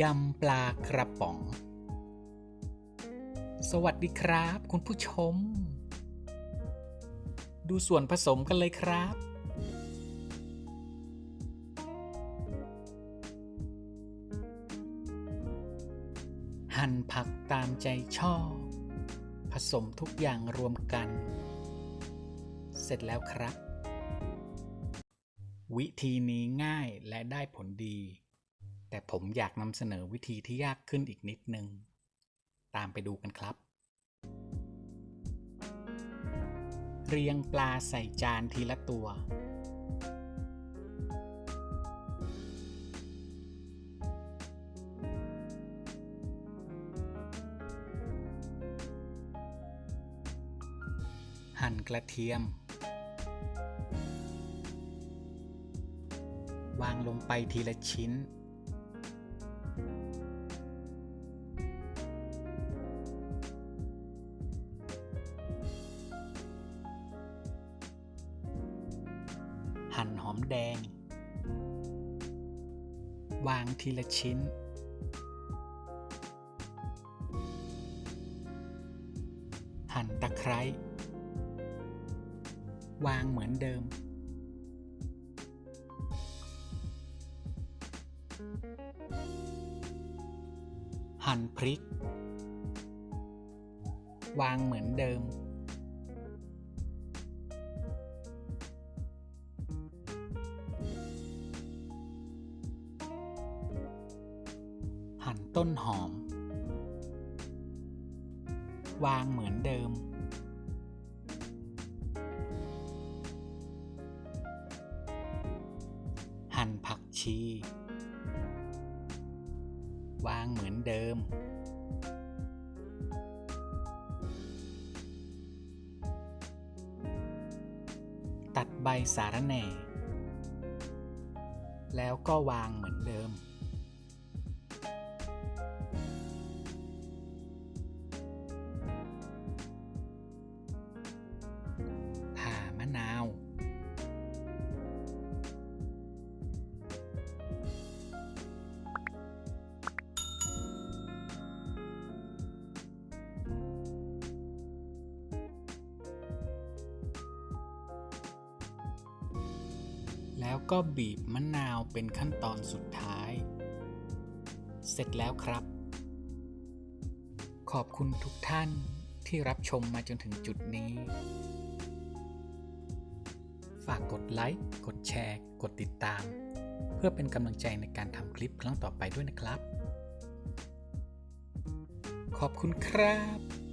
ยำปลากระป๋อง สวัสดีครับ คุณผู้ชม ดูส่วนผสมกันเลยครับ หั่นผักตามใจชอบ ผสมทุกอย่างรวมกัน เสร็จแล้วครับ วิธีนี้ง่ายและได้ผลดี แต่ผมอยากนำเสนอวิธีที่ยากขึ้นอีกนิดนึง ตามไปดูกันครับ เรียงปลาใส่จานทีละตัว หั่นกระเทียม วางลงไปทีละชิ้น หั่นหอมแดง วางทีละชิ้น หั่นตะไคร้วางเหมือนเดิม หั่นพริก วางเหมือนเดิม หั่นต้นหอม วางเหมือนเดิมหั่นผักชี วางเหมือนเดิม ตัดใบสาระแหน่ แล้วก็วางเหมือนเดิม แล้วก็บีบมะนาวเป็นขั้นตอนสุดท้าย เสร็จแล้วครับ ขอบคุณทุกท่านที่รับชมมาจนถึงจุดนี้ ฝากกดไลค์ กดแชร์ กดติดตาม เพื่อเป็นกำลังใจในการทำคลิปครั้งต่อไปด้วยนะครับ ขอบคุณครับ